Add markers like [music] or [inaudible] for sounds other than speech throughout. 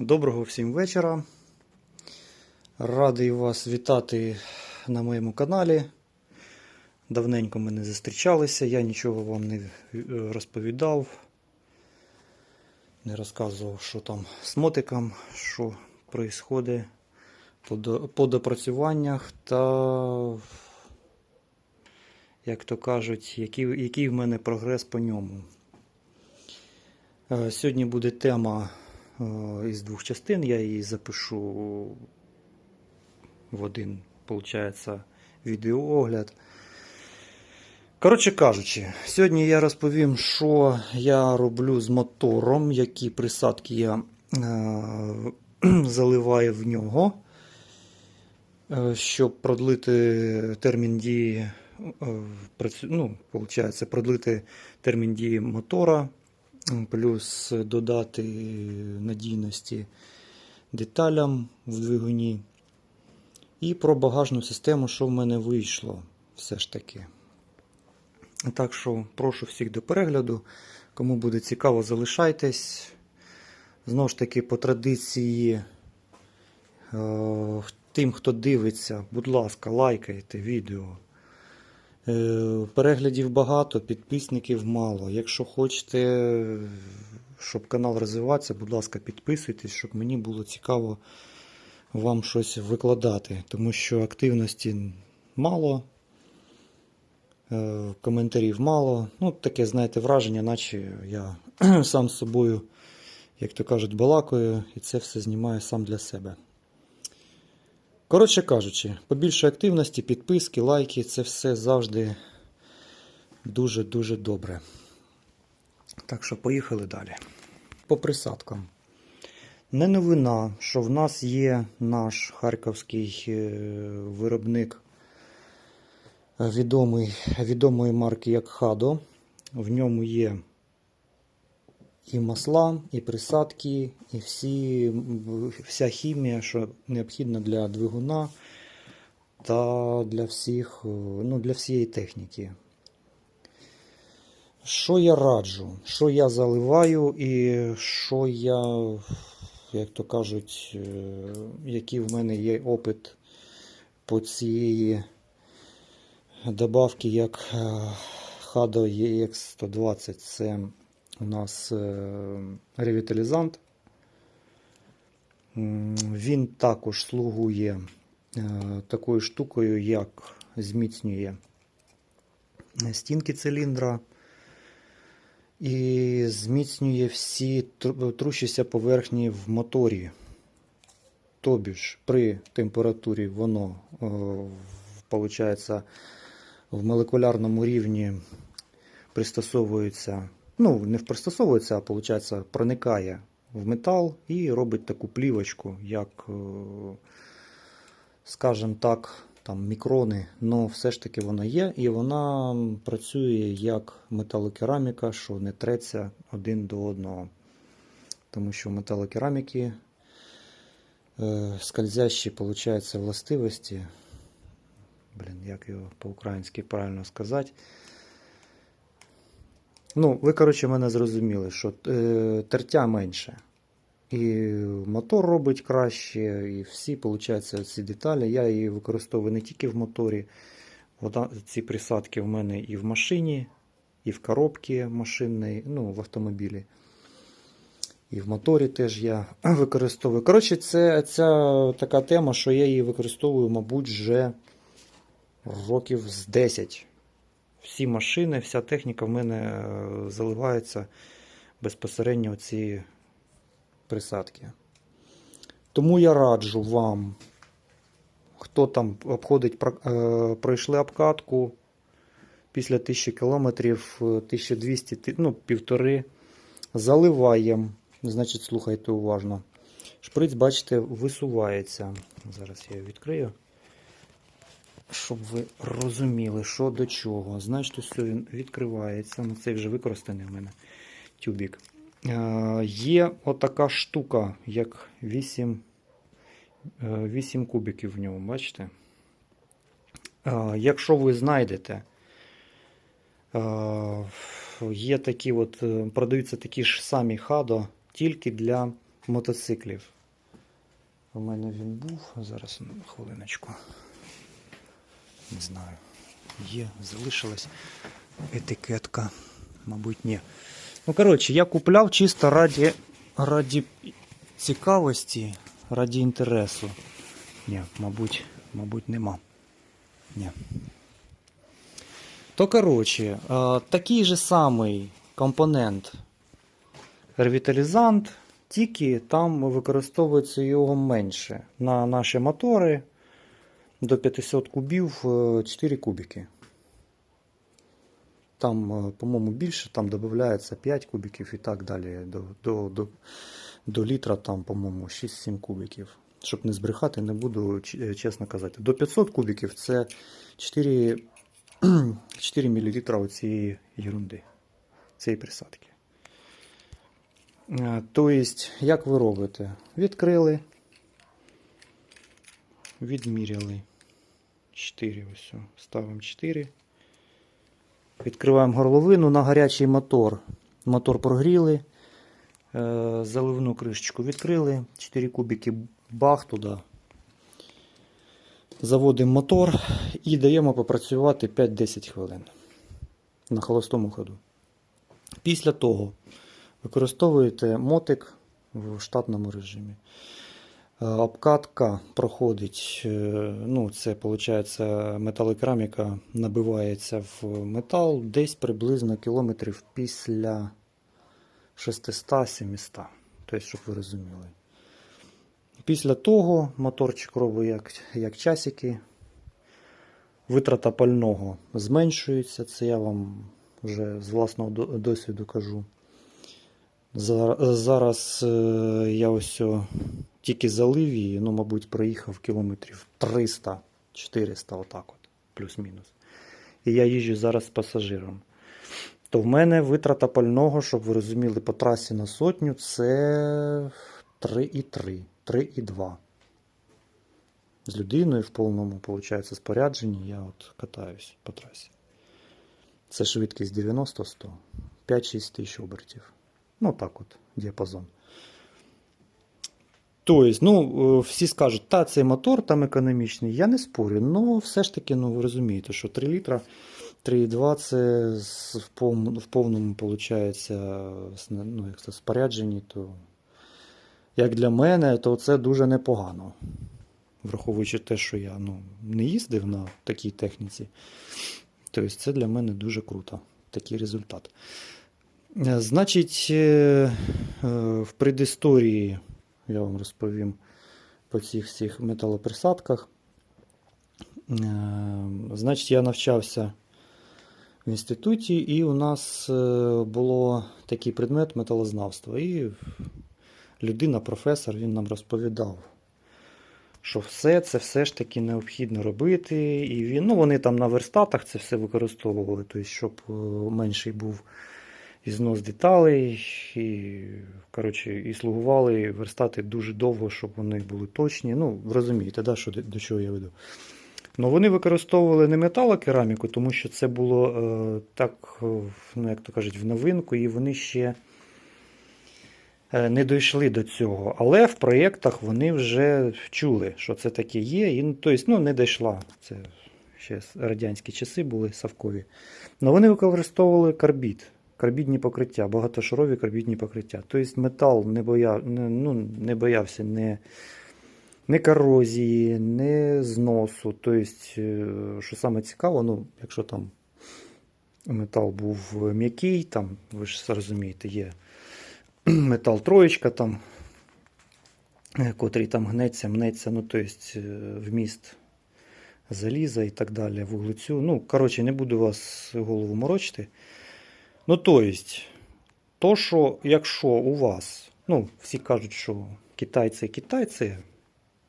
Доброго всім вечора. Радий вас вітати на моєму каналі. Давненько ми не зустрічалися, я нічого вам не е, розповідав, не розказував, що там з мотиком, що відбувається по, допрацюваннях та, як то кажуть, який, який в мене прогрес по ньому. Е, Сьогодні буде тема із двох частин. Я її запишу в один, виходить, відеоогляд. Коротше кажучи, сьогодні я розповім, що я роблю з мотором, які присадки я е, [clears throat] заливаю в нього, е, щоб продлити термін дії, е, ну, продлити термін дії мотора плюс додати надійності деталям в двигуні. І про багажну систему, що в мене вийшло все ж таки. Так що прошу всіх до перегляду. Кому буде цікаво, залишайтесь. Знову ж таки, по традиції, е, тим, хто дивиться, будь ласка, лайкайте відео. Е, Переглядів багато, підписників мало. Якщо хочете, щоб канал розвивався, будь ласка, підписуйтесь, щоб мені було цікаво вам щось викладати, тому що активності мало, е, коментарів мало. Ну, таке, знаєте, враження, наче я [clears throat] сам з собою, як то кажуть, балакаю, і це все знімаю сам для себе. Коротше кажучи, побільше активності, підписки, лайки це все завжди дуже-дуже добре. Так що поїхали далі. По присадкам. Не новина, що в нас є наш харківський е, виробник е, відомий, відомої марки як Хадо. В ньому є і масла, і присадки, і всі, вся хімія, що необхідна для двигуна та для всіх, ну, для всієї техніки. Що я раджу, що я заливаю, і що я, як то кажуть, е, який в мене є опит по цієї добавки, як Hado EX120. Це у нас е, ревіталізант. Він також слугує е, такою штукою, як зміцнює стінки циліндра і зміцнює всі тру- трущіся поверхні в моторі. Тобі ж при температурі воно, виходить, в молекулярному рівні пристосовується, ну, не пристосовується, а виходить, проникає в метал і робить таку плівочку, як, е, скажімо так, там мікрони, але все ж таки вона є, і вона працює як металокераміка, що не треться один до одного. Тому що в металокераміки е, скользящі, виходить, властивості. Блін, як його по-українськи правильно сказати. Ну, ви, коротше, мене зрозуміли, що е, тертя менше. І мотор робить краще, і всі, виходить, ці деталі. Я її використовую не тільки в моторі. Вона, ці присадки в мене і в машині, і в коробці машинній, ну, в автомобілі. І в моторі теж я [clears throat] використовую. Коротше, це ця така тема, що я її використовую, мабуть, вже років з 10. Всі машини, вся техніка в мене е, заливається безпосередньо ці присадки. Тому я раджу вам, хто там обходить, е, пройшли обкатку після 1000 кілометрів, е, 1200, ти- ну, півтори, заливаємо. Значить, слухайте уважно. Шприц, бачите, висувається. Зараз я його відкрию. Щоб ви розуміли, що до чого. Значить, ось він відкривається. Ну, Це вже використаний в мене тюбік. Е, Є отака штука, як 8, 8 кубиків в ньому, бачите? Е, Якщо ви знайдете, е, є такі от, е, продаються такі ж самі хадо, тільки для мотоциклів. У мене він був. Зараз ну, хвилиночку. Не знаю. Є, залишилась етикетка. Мабуть, ні. Ну, коротше, я купляв чисто раді, раді цікавості, раді інтересу. Ні, мабуть, мабуть, нема. Ні. То, коротше, такий же самий компонент ревіталізант, тільки там використовується його менше. На наші мотори до 500 кубів е, 4 кубики. Там, е, по-моєму, більше, там додається 5 кубиків і так далі. До, до, до, до літра, там, по-моєму, 6-7 кубиків. Щоб не збрехати, не буду е, чесно казати. До 500 кубиків це 4, 4 мл цієї ерунди, цієї присадки. Е, Тобто, як ви робите? Відкрили, відміряли. 4 ось. Ставимо 4. Відкриваємо горловину на гарячий мотор. Мотор прогріли. Е, Заливну кришечку відкрили. 4 кубики бах туди. Заводимо мотор і даємо попрацювати 5-10 хвилин на холостому ходу. Після того використовуєте мотик в штатному режимі. Е, Обкатка проходить, е, ну, це виходить, металокераміка набивається в метал десь приблизно кілометрів після 600-700. Тобто, щоб ви розуміли. Після того моторчик робить як, як часики. Витрата пального зменшується. Це я вам вже з власного досвіду кажу. Зараз е, я ось тільки залив її, ну, мабуть, проїхав кілометрів 300-400, отак от, плюс-мінус. І я їжджу зараз з пасажиром. То в мене витрата пального, щоб ви розуміли, по трасі на сотню це 3,3, 3,2. З людиною в повному, виходить, спорядженні я от катаюсь по трасі. Це швидкість 90-100, 5-6 тисяч обертів. Ну так от, діапазон. Тобто, ну, е, всі скажуть, та цей мотор там економічний. Я не спорю, але все ж таки, ну, ви розумієте, що 3 літра, 3,2 це в повному, в повному виходить, ну, як це, спорядженні, то як для мене, то це дуже непогано. Враховуючи те, що я ну, не їздив на такій техніці. Тобто це для мене дуже круто, такий результат. Е, Значить, е, е, в предісторії я вам розповім по цих всіх металоприсадках. Е, Значить, я навчався в інституті, і у нас е, було такий предмет металознавства. І людина, професор, він нам розповідав, що все це все ж таки необхідно робити. І він, ну, вони там на верстатах це все використовували, тобто, щоб е, менший був і знос деталей, і, коротше, і слугували верстати дуже довго, щоб вони були точні. Ну, розумієте, да, що, до чого я веду. Ну, вони використовували не металокераміку, тому що це було е, так, ну, як то кажуть, в новинку, і вони ще е, не дійшли до цього. Але в проєктах вони вже чули, що це таке є. І, ну, тобто, ну, не дійшла. Це ще радянські часи були савкові. Але вони використовували карбід карбідні покриття, багатошарові карбідні покриття. Тобто метал не, боя, не, ну, не боявся не, не корозії, не зносу. Тобто, е, що саме цікаво, ну, якщо там метал був м'який, там, ви ж розумієте, є [clears throat] метал троєчка, там, е, котрий там гнеться, мнеться, ну, тобто е, вміст заліза і так далі, вуглецю. Ну, коротше, не буду вас голову морочити. Ну, то есть, то, що якщо у вас, ну, всі кажуть, що китайці китайці,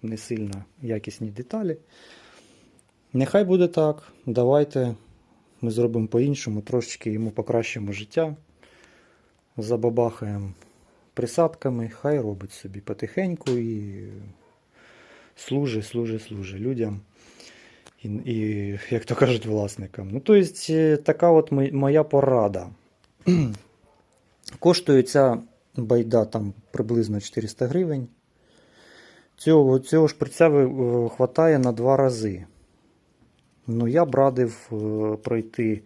не сильно якісні деталі. Нехай буде так. Давайте ми зробимо по-іншому, трошечки йому покращимо життя. Забабахаємо присадками, хай робить собі потихеньку і служить, служить, служить людям. І, і, як то кажуть, власникам. Ну, тобто, така от моя порада. [clears throat] Коштує ця байда там приблизно 400 гривень. Цього, цього шприця ви- хватає на два рази. Ну, я б радив е, пройти,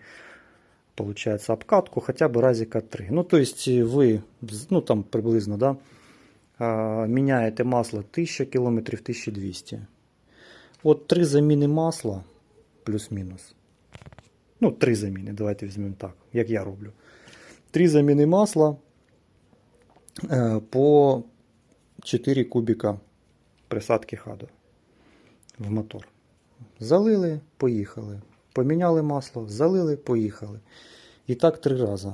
виходить, обкатку хоча б разика 3. Ну, тобто, ви ну, там приблизно, да, міняєте масло 1000 км 1200. От три заміни масла, плюс-мінус. Ну, три заміни, давайте візьмемо так, як я роблю. Три заміни масла е, по 4 кубіка присадки хаду в мотор. Залили, поїхали. Поміняли масло, залили, поїхали. І так три рази.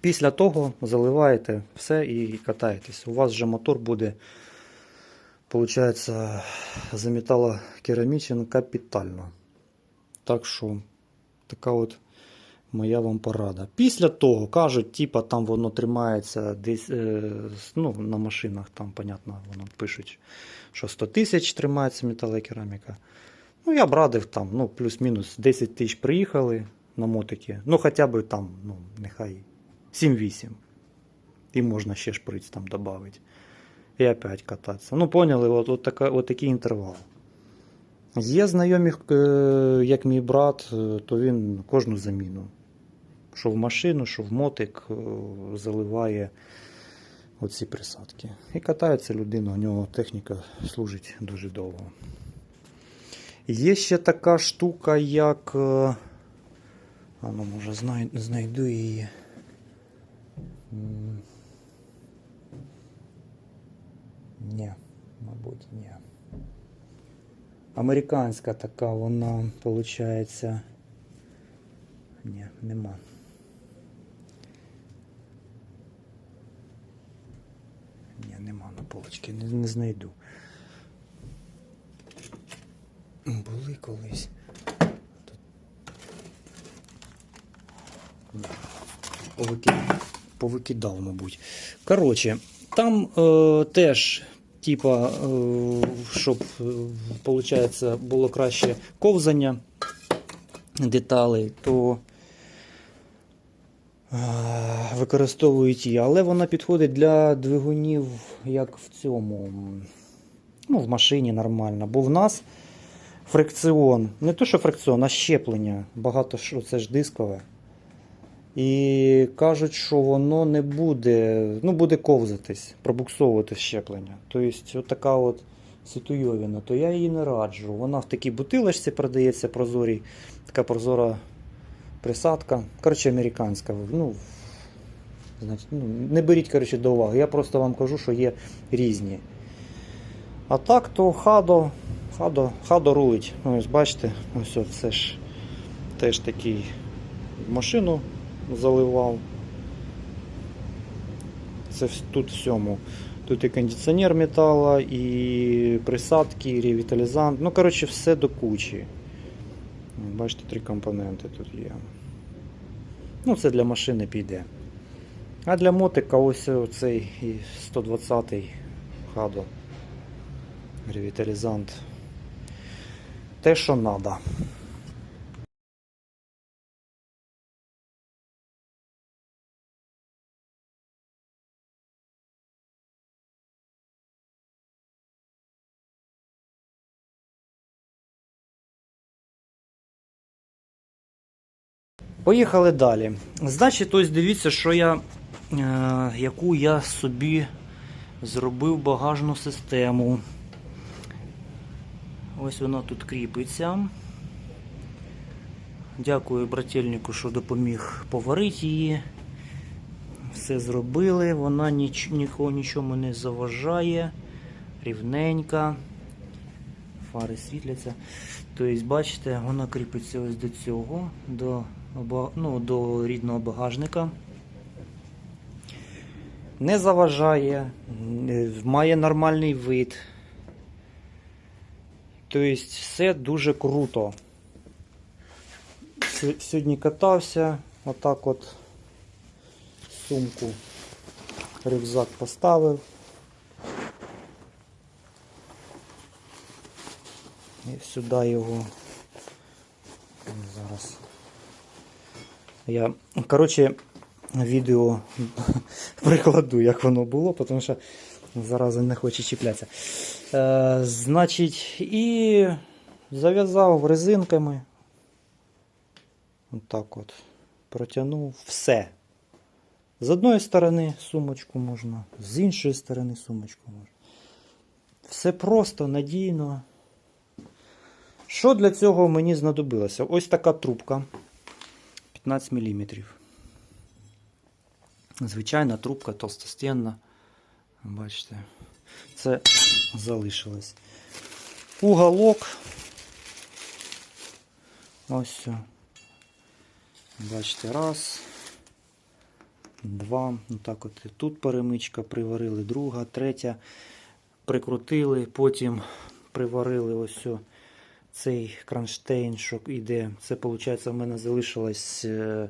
Після того заливаєте все і катаєтесь. У вас вже мотор буде, виходить, заміталокерамічен капітально. Так що, така от моя вам порада. Після того кажуть, типа там воно тримається десь е, ну, на машинах, там, понятно, воно пишуть, що 100 тисяч тримається металокераміка. Ну, я б радив там, ну, плюс-мінус 10 тисяч приїхали на мотики. Ну, хоча б там, ну, нехай 7-8. І можна ще шприц там додати. І опять кататися. Ну, поняли, от, от, така, от такий інтервал. Є знайомі, е, як мій брат, е, то він кожну заміну. Що в машину, що в мотик е, заливає оці присадки. І катається людина, у нього техніка служить дуже довго. Є ще така штука, як. е, А ну, може, знайду її. Ні, мабуть, ні. Американська така, вона, виходить. Ні, нема. Нема на полочці, не, не знайду. Були колись. Повики- Повикидав, мабуть. Коротше, там е, теж, типа, е, щоб, виходить, було краще ковзання деталей, то е, використовують її. Але вона підходить для двигунів, як в цьому. Ну, в машині нормально. Бо в нас фрикціон. Не то, що фрикціон, а щеплення. Багато що це ж дискове. І кажуть, що воно не буде, ну буде ковзатись, пробуксовувати щеплення. Тобто, от така от ситуйовіна, то я її не раджу. Вона в такій бутилочці продається прозорій, така прозора присадка. Коротше, американська. Ну, значить, ну, не беріть коротше, до уваги. Я просто вам кажу, що є різні. А так, то хадо, хадо, хадо рулить. Ось бачите, ось це ж теж такий машину заливав. Це тут всьому. Тут і кондиціонер метала, і присадки, і ревіталізант. Ну, коротше, все до кучі. Бачите, три компоненти тут є. Ну, це для машини піде. А для мотика ось цей 120-й хадо. Ревіталізант. Те, що треба. Поїхали далі. Значить, ось дивіться, що я, е, яку я собі зробив багажну систему. Ось вона тут кріпиться. Дякую брательнику, що допоміг поварити її. Все зробили, вона ніч, нікого нічому не заважає. Рівненька. Фари світляться. Тобто, бачите, вона кріпиться ось до цього, до, ну, до рідного багажника. Не заважає, е, має нормальний вид. Тобто, все дуже круто. Сьо- Сьогодні катався, отак от сумку, рюкзак поставив. І сюди його. Зараз. Я. Коротше, відео [laughs] прикладу, як воно було, тому що зараз не хоче чіплятися. Е, значить, і зав'язав резинками. Отак от. Протягнув все. З одної сторони сумочку можна, з іншої сторони сумочку можна. Все просто, надійно. Що для цього мені знадобилося? Ось така трубка 15 мм. Звичайна трубка толстостенна. Бачите, це залишилось. Уголок. Ось. все. Бачите, раз. Два. Ну так от. Тут перемичка приварили, друга, третя. Прикрутили, потім приварили ось сю- цей кронштейн, що йде. Це, виходить, в мене залишилось е,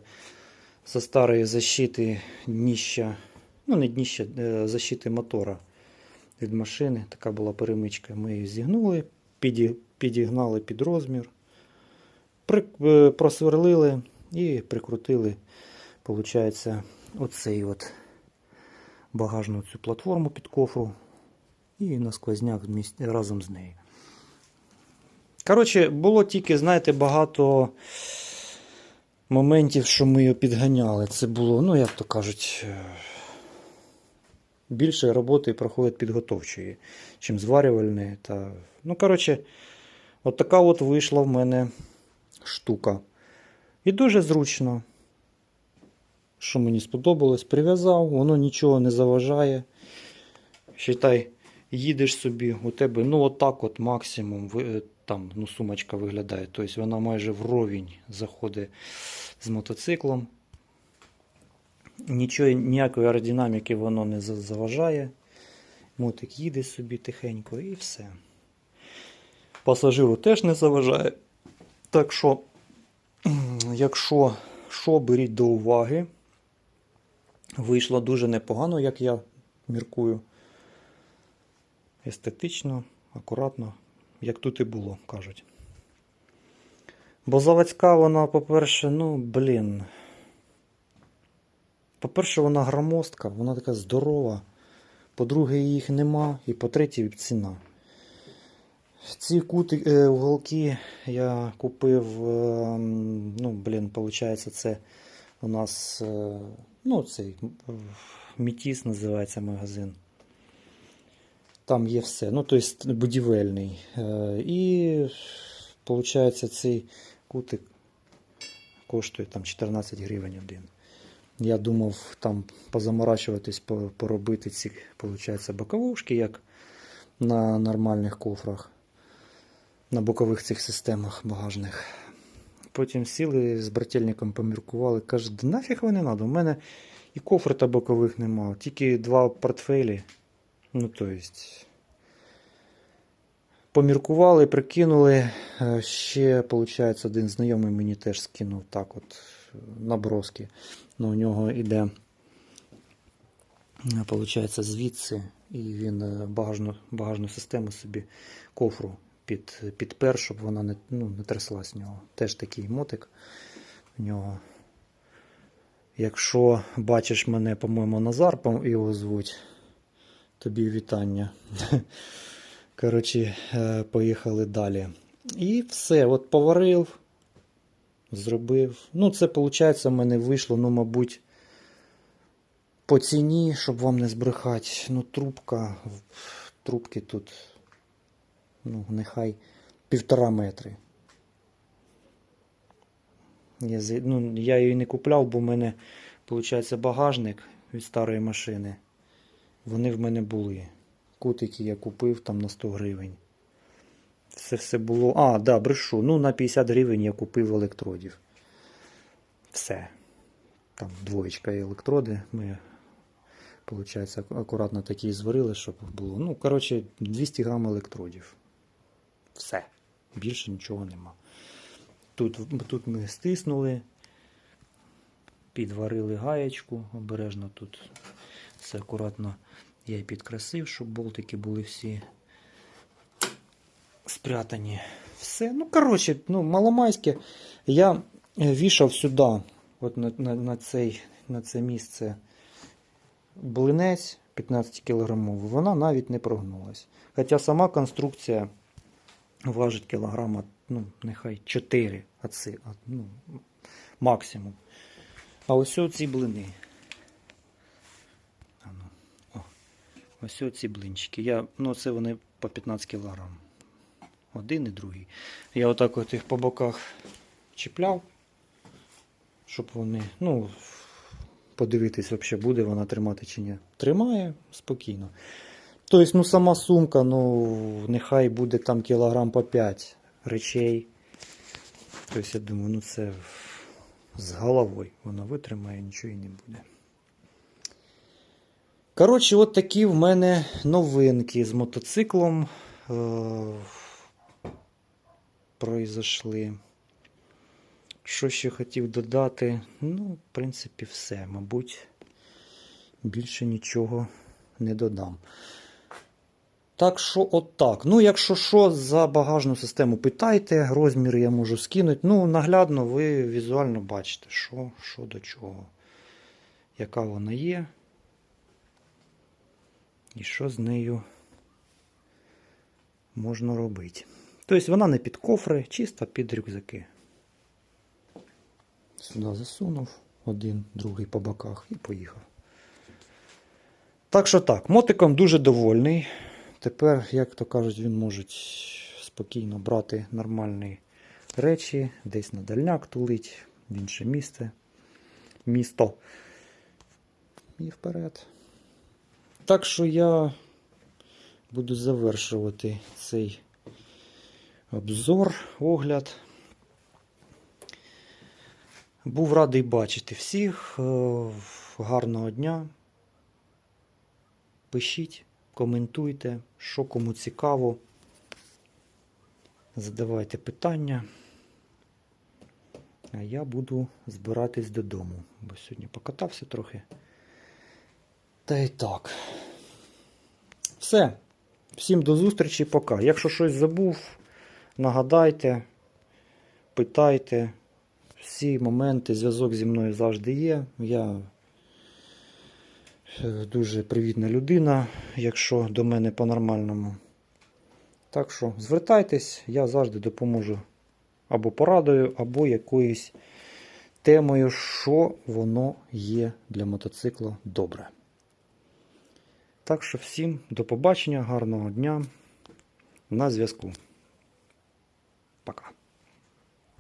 со старої защити дніща. Ну, не дніща, е, защити мотора від машини. Така була перемичка. Ми її зігнули, підігнали під розмір, е, просверлили і прикрутили, виходить, оцей от багажну цю платформу під кофру і на сквозняк разом з нею. Коротше, було тільки, знаєте, багато моментів, що ми його підганяли. Це було, ну, як то кажуть, е, більше роботи проходить підготовчої, чим зварювальної. Та... Ну, коротше, от така от вийшла в мене штука. І дуже зручно. Що мені сподобалось, прив'язав, воно нічого не заважає. Считай, їдеш собі, у тебе, ну, отак от максимум, ви- там, ну, сумочка виглядає. Тобто вона майже вровень заходить з мотоциклом. Нічого, ніякої аеродинаміки воно не заважає. Мотик їде собі тихенько і все. Пасажиру теж не заважає. Так що, [clears throat] якщо що, беріть до уваги. Вийшло дуже непогано, як я міркую. Естетично, акуратно, як тут і було, кажуть. Бо заводська вона, по-перше, ну, блін. По-перше, вона громоздка, вона така здорова. По-друге, їх нема. І по-третє, ціна. Ці кути, е, уголки я купив, е, ну, блін, виходить, це у нас, е, ну, цей Мітіс називається магазин. Там є все. Ну, тобто будівельний. Е, І, виходить, цей кутик коштує там 14 гривень один. Я думав там позаморачуватись, поробити ці, виходить, боковушки, як на нормальних кофрах, на бокових цих системах багажних. Потім сіли з брательником поміркували, кажуть, нафіг вони надо. У мене і кофр та бокових нема, тільки два портфелі. Ну, то есть. Поміркували, прикинули. Е, Ще, виходить, один знайомий мені теж скинув так от е, наброски. Ну, у нього йде, виходить, звідси, і він е, багажну, багажну систему собі кофру під, підпер, щоб вона не, ну, не тряслась з нього. Теж такий мотик в нього. Якщо бачиш мене, по-моєму, Назар його звуть, тобі вітання. [laughs] Коротше, е, поїхали далі. І все, от поварив, зробив. Ну, це, виходить, в мене вийшло, ну, мабуть, по ціні, щоб вам не збрехати. Ну, трубка, трубки тут, ну, нехай півтора метри. Я, ну, я її не купляв, бо в мене, виходить, багажник від старої машини. Вони в мене були. Кутики я купив там на 100 гривень. Це все було. А, да, брешу. Ну, на 50 гривень я купив електродів. Все. Там двоєчка і електроди. Ми, виходить, акуратно такі зварили, щоб було. Ну, коротше, 200 грам електродів. Все. Більше нічого нема. Тут, тут ми стиснули, підварили гаєчку обережно тут. Все акуратно я і підкрасив, щоб болтики були всі спрятані. Все. Ну, коротше, ну, маломайське. Я е, вішав сюди, от на, на, на цей на це місце блинець 15 кілограмовий, вона навіть не прогнулась. Хоча сама конструкція важить кілограма, ну, нехай 4 оці, а, ну, максимум. А ось ці блини. А ну, о, ось ці блинчики. Я, ну, це вони по 15 кілограм. Один і другий. Я отак от їх по боках чіпляв, щоб вони, ну, подивитись, взагалі буде вона тримати чи ні. Тримає спокійно. Тобто, ну, сама сумка, ну, нехай буде там кілограм по 5 речей. Тобто, я думаю, ну це з головою воно витримає, нічого і не буде. Коротше, от такі в мене новинки з мотоциклом е- произошли. Що ще хотів додати? Ну, в принципі, все. Мабуть, більше нічого не додам. Так що, от так. Ну, якщо що, за багажну систему питайте, розмір я можу скинути. Ну, наглядно ви візуально бачите, що, що до чого, яка вона є. І що з нею можна робити. Тобто вона не під кофри, чисто під рюкзаки. Сюди засунув один, другий по боках і поїхав. Так що так, мотиком дуже довольний. Тепер, як то кажуть, він може спокійно брати нормальні речі, десь на дальняк тулить, в інше місце, місто. І вперед. Так що я буду завершувати цей обзор, огляд. Був радий бачити всіх. Е, Гарного дня. Пишіть, коментуйте, що кому цікаво. Задавайте питання. А я буду збиратись додому, бо сьогодні покатався трохи. Та й так. Все. Всім до зустрічі, пока. Якщо щось забув, нагадайте, питайте. Всі моменти, зв'язок зі мною завжди є. Я е, дуже привітна людина, якщо до мене по-нормальному. Так що звертайтесь, я завжди допоможу або порадою, або якоюсь темою, що воно є для мотоцикла добре. Так що всім до побачення, гарного дня. На зв'язку. Пока.